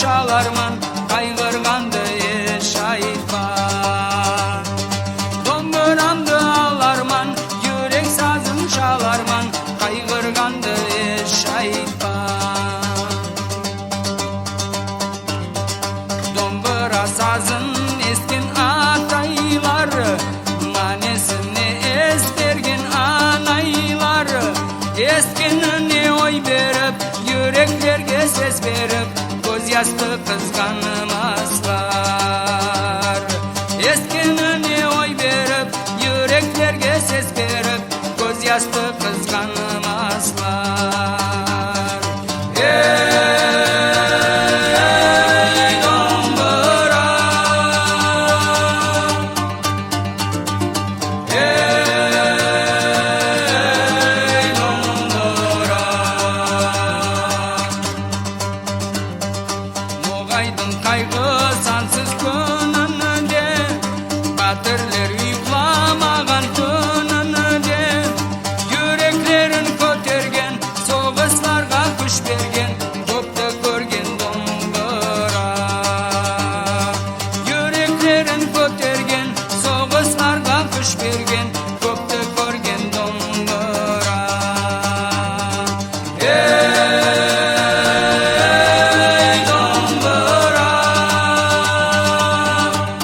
çalarman Kaygırgandı eş aytman Domburamdı alarman Yürek sazım çalarman Kaygırgandı eş aytman Dombura sazın eskin ataylar Manesini estergin anaylar Eskinini oy verip Yüreklerge ses verip has purpose gone